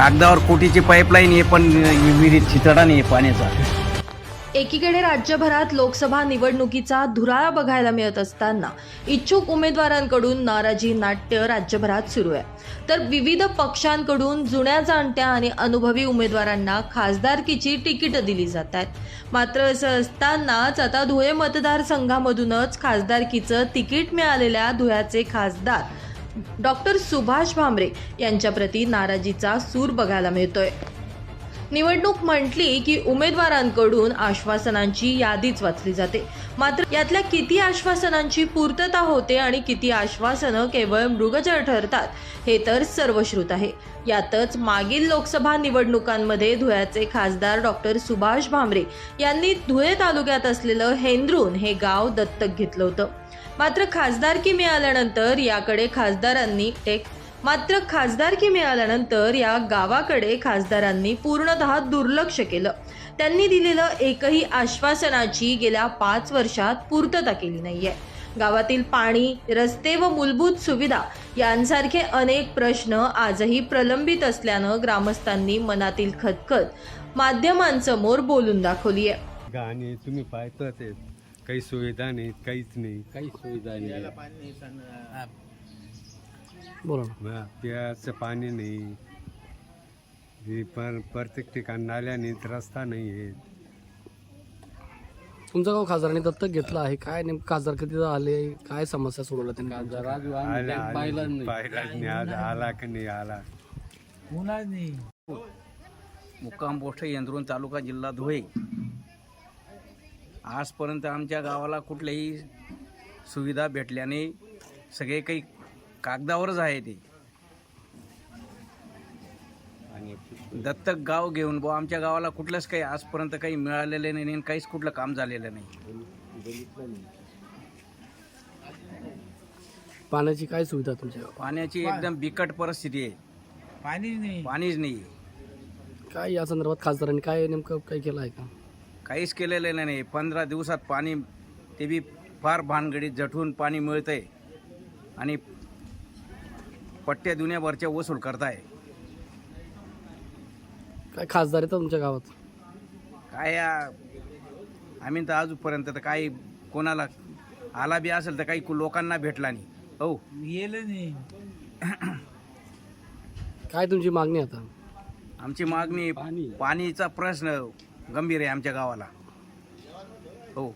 कागदावर कोटीची पाईपलाईन आहे पण विहिरीत चितडा नाही पाण्याचा. एकीकडे राज्यभरात लोकसभा निवडणुकीचा धुराळा बघायला मिळत असताना इच्छुक उमेदवारांकडून नाराजी नाट्य राज्यभरात सुरू आहे. तर विविध पक्षांकडून जुन्या जाणत्या आणि अनुभवी उमेदवारांना खासदारकीची तिकीटं दिली जात आहेत. मात्र असं असतानाच आता धुळे मतदारसंघामधूनच खासदारकीचं तिकीट मिळालेल्या धुळ्याचे खासदार डॉक्टर सुभाष भामरे यांच्याप्रती नाराजीचा सूर बघायला मिळतोय. निवडणूक म्हटली की उमेदवारांकडून आश्वासनांची यादीच वाचली जाते. मात्र यातल्या किती आश्वासनांची पूर्तता होते आणि किती आश्वासनं केवळ मृगजळ ठरतात हे तर सर्वश्रुत आहे. यातच मागील लोकसभा निवडणुकांमध्ये धुळ्याचे खासदार डॉक्टर सुभाष भामरे यांनी धुळे तालुक्यात असलेलं हेंद्रून हे गाव दत्तक घेतलं होतं. मात्र खासदारकी मिळाल्यानंतर याकडे खासदारांनी एक मात्र खासदारकी मिळाल्यानंतर या गावाकडे खासदारांनी पूर्णतः दुर्लक्ष केलं. त्यांनी दिलेलं एकही आश्वासनाची गेल्या पाच वर्षात पूर्तता केली नाहीये. गावातील पाणी रस्ते व मूलभूत सुविधा यांसारखे अनेक प्रश्न आजही प्रलंबित असल्यानं ग्रामस्थांनी मनातील खतखत माध्यमांसमोर बोलून दाखवली आहे तुम्ही पाहता ते काही सुविधा नाही काहीच नाही. काहीच सुविधा नाही. बोला ना. प्यायचं पाणी नाही. हे पर प्रत्येक ठिकाण नाल्या नाहीत रस्ता नाही आहे. तुमचं गाव खासदारांनी दत्तक घेतलं आहे. काय नेमकं खासदार कधी आले? काय समस्या सोडवल्या त्यांनी? आला नाही. पाहिलाच नाही. आज आला की नाही आला. मुक्काम पोस्ट यंत्रून तालुका जिल्हा धुळे. आजपर्यंत आमच्या गावाला कुठल्याही सुविधा भेटल्याने सगळे काही कागदावरच आहे ते. दत्तक गाव घेऊन बुवा आमच्या गावाला कुठलंच काही आजपर्यंत काही मिळालेलं नाही आणि काहीच कुठलं काम झालेलं नाही. पाण्याची काय सुविधा तुमच्या गावात? पाण्याची एकदम बिकट परिस्थिती आहे. पाणी नाही. पाणीच नाही. काय या संदर्भात खासदारांनी काय नेमकं काही केलं आहे का? काहीच केलेलं नाही. पंधरा दिवसात पाणी ते बी फार भानगडीत जठून पाणी मिळतंय. आणि पट्ट्या दुनियाभरच्या वसूल करताय. काय खासदार येतात तुमच्या गावात? काय या- आम्ही तर अजूनपर्यंत तर काही कोणाला आला बी असेल तर काही लोकांना भेटला नाही. हो. गेलं नाही. काय तुमची मागणी आहे आता? आमची मागणी पाणीचा प्रश्न गंभीर आहे आमच्या गावाला. हो.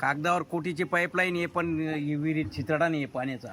कागदावर कोटीची पाईपलाईन आहे पण विहिरीत चितडा नाही आहे पाण्याचा.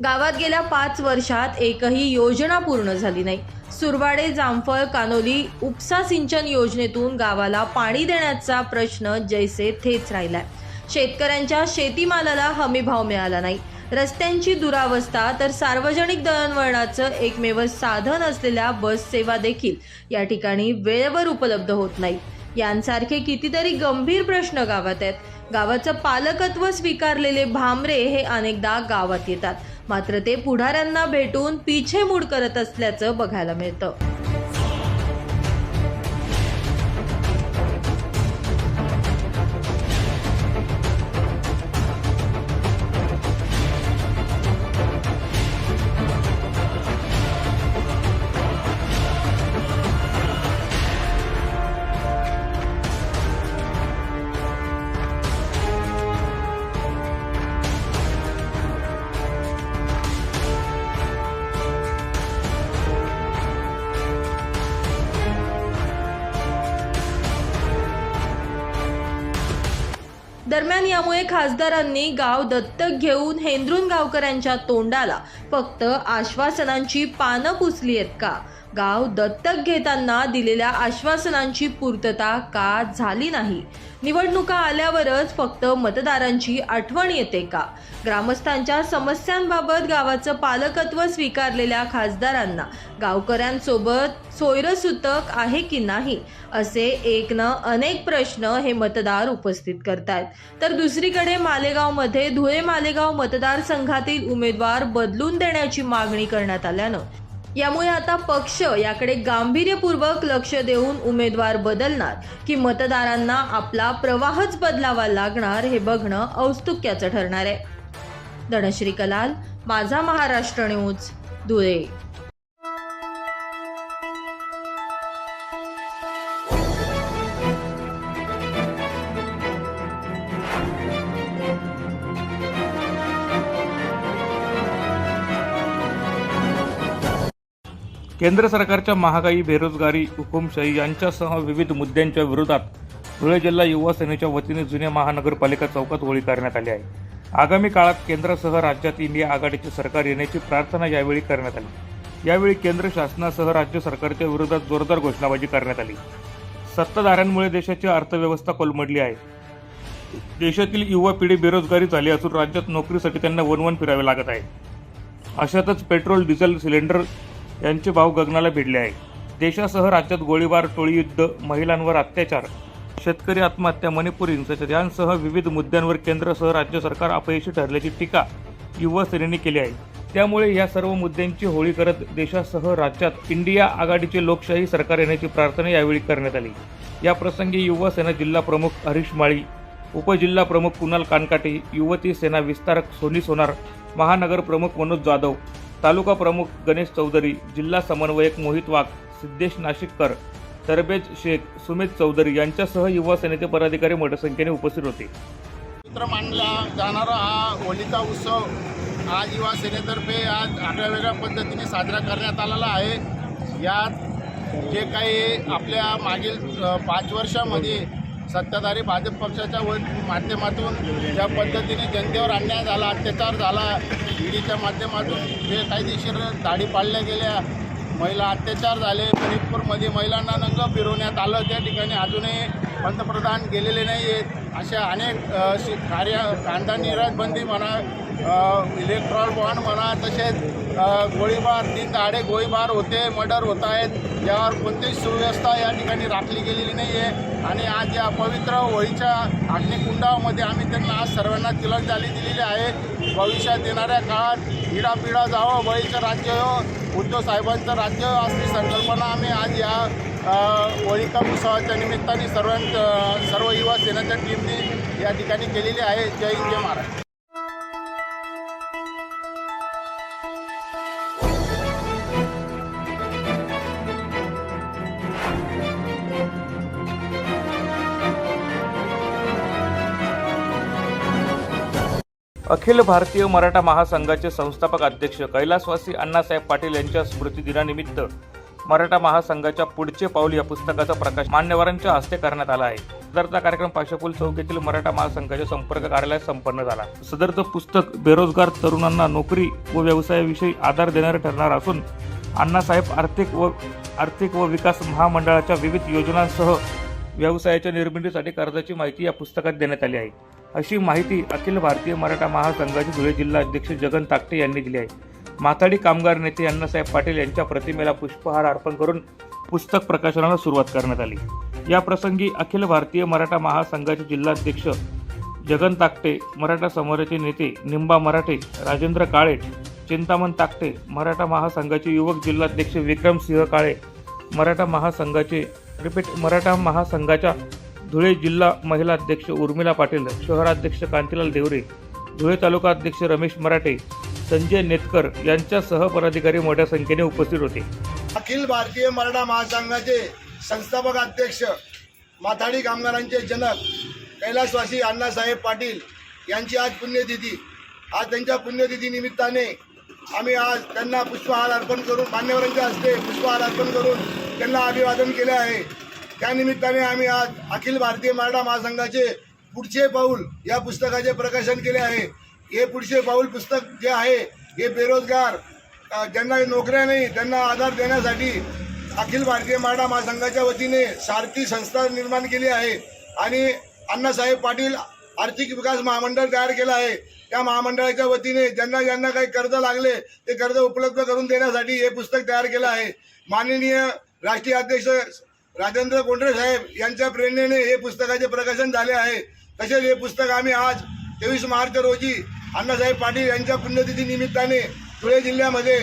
गावात गेल्या पाच वर्षात एकही योजना पूर्ण झाली नाही. सुरवाडे जामफळ कानोली उपसा सिंचन योजनेतून गावाला पाणी देण्याचा प्रश्न जैसे थेच राहिलाय. शेतकऱ्यांच्या शेतीमालाला हमीभाव मिळाला नाही. रस्त्यांची दुरावस्था तर सार्वजनिक दळणवळणाचं एकमेव साधन असलेल्या बस सेवा देखील या ठिकाणी वेळेवर उपलब्ध होत नाही. यांसारखे कितीतरी गंभीर प्रश्न गावात आहेत. गावाचं पालकत्व स्वीकारलेले भामरे हे अनेकदा गावात येतात. मात्र ते पुढाऱ्यांना भेटून पिछेमूड करत असल्याचं बघायला मिळतं. दरम्यान यामुळे खासदारांनी गाव दत्तक घेऊन हेंद्रून गावकऱ्यांच्या तोंडाला फक्त आश्वासनांची पानं पुसली आहेत का? गाव दत्तक घेताना दिलेल्या आश्वासनांची पूर्तता का झाली नाही? निवडणुका आल्यावरच फक्त मतदारांची आठवण येते का? ग्रामस्थांच्या समस्यांबाबत गावाचं पालकत्व स्वीकारलेल्या खासदारांना गावकऱ्यांसोबत सोयरसूतक आहे की नाही? असे एक न अनेक प्रश्न हे मतदार उपस्थित करतायत. तर दुसरीकडे मालेगावमध्ये धुळे मालेगाव मतदारसंघातील उमेदवार बदलून देण्याची मागणी करण्यात आल्यानं यामुळे आता पक्ष याकडे गांभीर्यपूर्वक लक्ष देऊन उमेदवार बदलणार की मतदारांना आपला प्रवाहच बदलावा लागणार हे बघणं औत्सुक्याचं ठरणार आहे. धनश्री कलाल माझा महाराष्ट्र न्यूज धुळे. केंद्र सरकारच्या महागाई बेरोजगारी हुकुमशाही यांच्यासह विविध मुद्द्यांच्या विरोधात धुळे जिल्हा युवा सेनेच्या वतीने जुन्या महानगरपालिका चौकात होळी करण्यात आली आहे. आगामी काळात केंद्रासह राज्यात इंडिया आघाडीचे सरकार येण्याची प्रार्थना यावेळी करण्यात आली. यावेळी केंद्र शासनासह राज्य सरकारच्या विरोधात जोरदार घोषणाबाजी करण्यात आली. सत्ताधाऱ्यांमुळे देशाची अर्थव्यवस्था कोलमडली आहे. देशातील युवा पिढी बेरोजगारी झाली असून राज्यात नोकरीसाठी त्यांना वनवन फिरावे लागत आहे. अशातच पेट्रोल डिझेल सिलेंडर यांचे भाव गगनाला भिडले आहे देशासह राज्यात गोळीबार टोळीयुद्ध महिलांवर अत्याचार. शेतकरी आत्महत्या मणिपूर हिंसाचार यांसह विविध मुद्द्यांवर केंद्रसह राज्य सरकार अपयशी ठरल्याची टीका युवा सेनेने केली आहे. त्यामुळे या सर्व मुद्द्यांची होळी करत देशासह राज्यात इंडिया आघाडीचे लोकशाही सरकार येण्याची प्रार्थना यावेळी करण्यात आली. या प्रसंगी युवा सेना जिल्हा प्रमुख हरीश माळी उपजिल्हा प्रमुख कुणाल कानकाटे युवती सेना विस्तारक सोनी सोनार महानगर प्रमुख मनोज जाधव तालुका प्रमुख गणेश चौधरी जिल्हा समन्वयक मोहित वाघ सिद्धेश नाशिककर तरबेज शेख सुमित चौधरी यांच्यासह युवा सेनेचे पदाधिकारी मोठ्या संख्येने उपस्थित होते. चित्र मानला जाणारा हा होलीचा उत्सव आज युवा सेनेतर्फे आज आगळ्या वेगळ्या पद्धतीने साजरा करण्यात आलेला आहे. यात जे काही आपल्या मागील पाच वर्षामध्ये सत्ताधारी भाजप पक्षाच्या व माध्यमातून ज्या पद्धतीने जनतेवर अन्याय झाला अत्याचार झाला ईडीच्या माध्यमातून जे कायदेशीर दाढी पाडल्या गेल्या. महिला अत्याचार झाले. फरीदपूरमध्ये महिलांना नंग फिरवण्यात आलं. त्या ठिकाणी अजूनही पंतप्रधान गेलेले नाही आहेत अशा अनेक कार्य कांदा निर्यात बंदी म्हणा इलेक्ट्रॉल बॉन्ड म्हणा तसेच गोळीबार तीन दहाडे गोळीबार होते मर्डर होत आहेत यावर कोणतीही सुव्यवस्था या ठिकाणी राखली गेलेली नाही आहे आणि आज या पवित्र होळीच्या अग्निकुंडामध्ये आम्ही त्यांना आज सर्वांना तिलकजाली दिलेली आहे. भविष्यात येणाऱ्या काळात पिढा जावं बळीचं राज्य हो उद्धव साहेबांचं राज्य हो, असली संकल्पना आम्ही आज या अ, होळिका उत्सवाच्या निमित्ताने सर्वां सर्व युवा सेनेच्या टीमने या ठिकाणी केलेली आहे. जय हिंद जय महाराष्ट्र. अखिल भारतीय मराठा महासंघाचे संस्थापक अध्यक्ष कैलासवासी अण्णासाहेब पाटील यांच्या स्मृतिदिनानिमित्त मराठा महासंघाच्या पुढचे पाऊल या पुस्तकाचा प्रकाश मान्यवरांच्या हस्ते करण्यात आला आहे. सदरचा कार्यक्रम पाशापूल चौक येथील मराठा महासंघाच्या संपर्क कार्यालयात संपन्न झाला. सदरचं पुस्तक बेरोजगार तरुणांना नोकरी व व्यवसायाविषयी आधार देणारे ठरणार असून अण्णासाहेब आर्थिक व आर्थिक व विकास महामंडळाच्या विविध योजनांसह व्यवसायाच्या निर्मितीसाठी कर्जाची माहिती या पुस्तकात देण्यात आली आहे. अशी माहिती अखिल भारतीय मराठा महासंघाचे धुळे जिल्हा अध्यक्ष जगन ताकटे यांनी दिली आहे. माथाडी कामगार नेते अण्णासाहेब पाटील यांच्या प्रतिमेला पुष्पहार अर्पण करून पुस्तक प्रकाशनाला सुरुवात करण्यात आली. या प्रसंगी अखिल भारतीय मराठा महासंघाचे जिल्हाध्यक्ष जगन ताकटे मराठा समाजाचे नेते निंबा मराठे राजेंद्र काळे चिंतामण ताकटे मराठा महासंघाचे युवक जिल्हाध्यक्ष विक्रम सिंह काळे मराठा महासंघाचे रिपीट मराठा महासंघाच्या धुळे जिल्हा महिला अध्यक्ष उर्मिला पाटील शहराध्यक्ष कांतीलाल देवरे धुळे तालुका अध्यक्ष रमेश मराठे संजय नेतकर यांच्यासह पदाधिकारी मोठ्या संख्येने उपस्थित होते. अखिल भारतीय मराठा महासंघाचे संस्थापक अध्यक्ष माथाडी कामगारांचे जनक कैलासवासी अण्णासाहेब पाटील यांची आज पुण्यतिथी. आज त्यांच्या पुण्यतिथी निमित्ताने आम्ही आज त्यांना पुष्पहार अर्पण करून मान्यवरांच्या हस्ते पुष्पहार अर्पण करून त्यांना अभिवादन केले आहे. त्यानिमित्ताने आम्ही आज अखिल भारतीय मराठा महासंघाचे पुढचे पाऊल या पुस्तकाचे प्रकाशन केले आहे. हे पुढचे पाऊल पुस्तक जे आहे हे बेरोजगार ज्यांना नोकऱ्या नाही त्यांना आधार देण्यासाठी अखिल भारतीय मराठा महासंघाच्या वतीने सारथी संस्था निर्माण केली आहे आणि अण्णासाहेब पाटील आर्थिक विकास महामंडळ तयार केलं आहे. त्या महामंडळाच्या वतीने ज्यांना ज्यांना काही कर्ज लागले ते कर्ज उपलब्ध करून देण्यासाठी हे पुस्तक तयार केलं आहे. माननीय राष्ट्रीय अध्यक्ष राजेंद्र कोंडरे साहेब यांच्या प्रेरणेने हे पुस्तकाचे प्रकाशन झाले आहे. तसेच हे पुस्तक आम्ही आज तेवीस मार्च रोजी अण्णासाहेब पाटील यांच्या पुण्यतिथी निमित्ताने धुळे जिल्ह्यामध्ये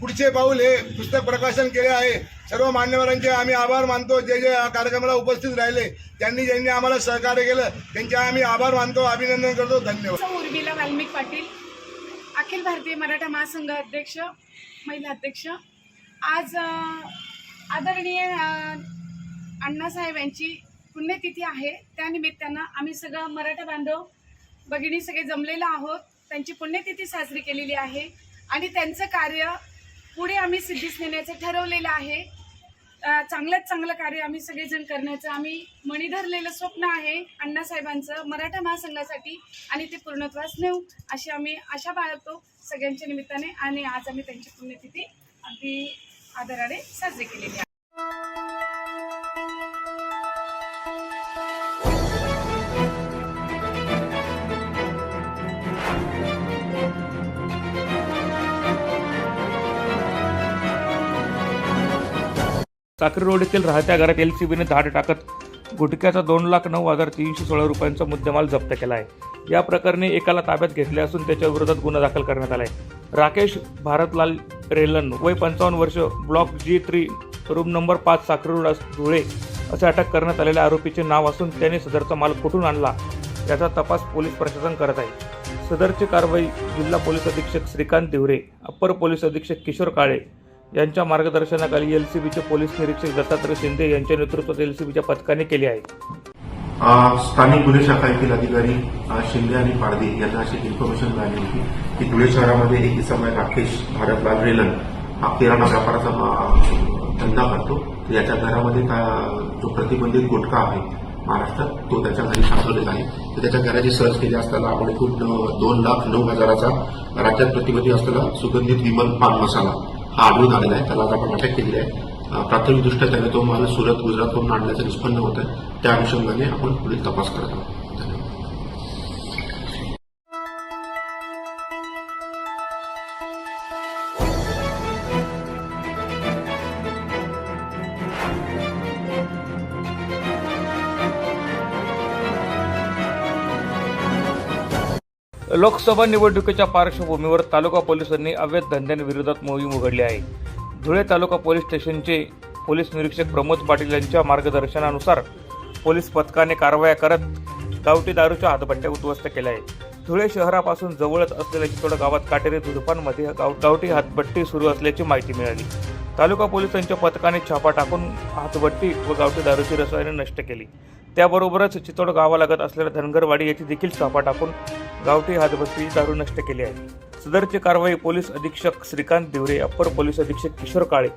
पुढचे पाऊल हे पुस्तक प्रकाशन केले आहे. सर्व मान्यवरांचे आम्ही आभार मानतो. जे जे या कार्यक्रमाला उपस्थित राहिले त्यांनी ज्यांनी आम्हाला सहकार्य केलं त्यांचे आम्ही आभार मानतो. अभिनंदन करतो. धन्यवाद. उर्मिला वाल्मिक पाटील अखिल भारतीय मराठा महासंघ अध्यक्ष महिला अध्यक्ष. आज आदरणीय अण्णासाहेब यांची पुण्यतिथी आहे. त्यानिमित्तानं आम्ही सगळं मराठा बांधव भगिनी सगळे जमलेलो आहोत. त्यांची पुण्यतिथी साजरी केलेली आहे आणि त्यांचं कार्य पुढे आम्ही सिद्धीस नेण्याचं ठरवलेलं आहे. चांगल्यात चांगलं कार्य आम्ही सगळेजण करण्याचं आम्ही मणी धरलेलं स्वप्न आहे अण्णासाहेबांचं मराठा महासंघासाठी आणि ते पूर्णत्वास नेऊ अशी आम्ही आशा बाळगतो. सगळ्यांच्या निमित्ताने आणि आज आम्ही त्यांची पुण्यतिथी अगदी आदराने साजरी केलेली आहे. काकरी रोड येथील राहत्या घरात एल सी बीने धाड टाकत गुटख्याचा दोन लाख नऊ हजार तीनशे सोळा रुपयांचा मुद्देमाल जप्त केला आहे. या प्रकरणी एकाला ताब्यात घेतले असून त्याच्या विरोधात गुन्हा दाखल करण्यात आला आहे. राकेश भारतलाल रेलन वय पंचावन्न वर्ष block G three room number पाच साखरे रोड धुळे असे अटक करण्यात आलेल्या आरोपीचे नाव असून त्याने सदरचा माल कुठून आणला याचा तपास पोलीस प्रशासन करत आहे. सदरची कारवाई जिल्हा पोलीस अधीक्षक श्रीकांत दिवरे अप्पर पोलीस अधीक्षक किशोर काळे यांच्या मार्गदर्शनाखाली एल सी बीचे पोलीस निरीक्षक दत्तात्रय शिंदे यांच्या नेतृत्वात एल सी बीच्या पथकाने केली आहे. स्थानिक गुन्हे शाखा येथील अधिकारी शिंदे आणि पारदे यांना अशी इन्फॉर्मेशन मिळाली होती की धुळे शहरामध्ये एक इसम आहे राकेश भारतलाल रेलन हा किराणा व्यापाराचा धंदा करतो. याच्या घरामध्ये का जो प्रतिबंधित गुटखा आहे महाराष्ट्रात तो त्याच्या घरी साठवलेला आहे. तर त्याच्या घराची सर्च केली असताना आपण एकूण दोन लाख नऊ हजाराचा राज्यात प्रतिबंधित असलेला सुगंधित विमल पान मसाला हा आढळून आलेला आहे. त्याला आपण अटक केली आहे. प्राथमिकदृष्ट्या त्याने तो माल सुरत गुजरातवरून आणल्याचं निष्पन्न होतं आहे त्या अनुषंगाने आपण पुढील तपास करत आहोत. लोकसभा निवडणुकीच्या पार्श्वभूमीवर तालुका पोलिसांनी अवैध धंद्यांविरोधात मोहीम उघडली आहे. धुळे तालुका पोलीस स्टेशनचे पोलीस निरीक्षक प्रमोद पाटील यांच्या मार्गदर्शनानुसार पोलीस पथकाने कारवाया करत गावठी दारूच्या हातभट्ट्या उद्ध्वस्त केल्या आहेत. धुळे शहरापासून जवळच असलेल्या चितोड गावात काटेरी दुधपांमध्ये गाव गावठी हातभट्टी सुरू असल्याची माहिती मिळाली. तालुका पोलिसांच्या पथकाने छापा टाकून हातभट्टी व गावठी दारूची रसायने नष्ट केली. त्याबरोबरच चितोड गावालगत असलेल्या धनगरवाडी याची देखील छापा टाकून गावठी हातभट्टी दारू नष्ट केली आहे. सदरची कारवाई पोलीस अधीक्षक श्रीकांत दिवरे अप्पर पोलीस अधीक्षक किशोर काळे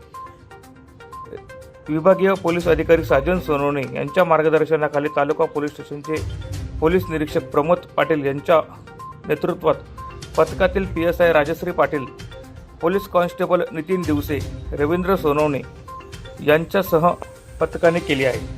विभागीय पोलीस अधिकारी साजन सोनवणे यांच्या मार्गदर्शनाखाली तालुका पोलीस स्टेशनचे पोलीस निरीक्षक प्रमोद पाटील यांच्या नेतृत्वात पथकातील P S I Rajshree Patil police constable Nitin Divase Ravindra Sonawane यांच्यासह पथकाने केली आहे.